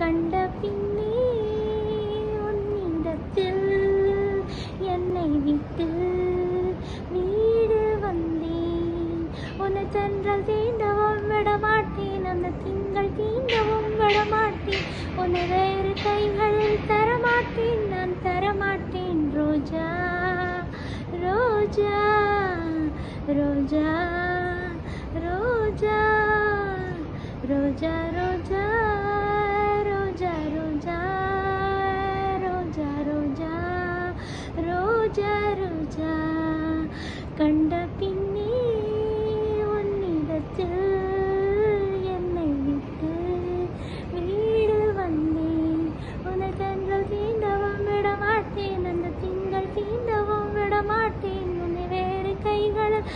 கண்ட பின்னே உன்னிடத்தில் என்னை விட்டு வீடு வந்தேன். உன்னை சென்றால் தீண்டவும் விடமாட்டேன். அந்த திங்கள் தீண்டவும் விடமாட்டேன். உன்னை வேறு கைகளில் தரமாட்டேன். நான் தரமாட்டேன். ரோஜா ரோஜா ரோஜா ரோஜா ரோஜா ரோஜா. திங்கள் தீண்டவும் விடமாட்டேன். அந்த திங்கள் தீண்டவும் விடமாட்டேன். உன்னை வேறு கைகளில்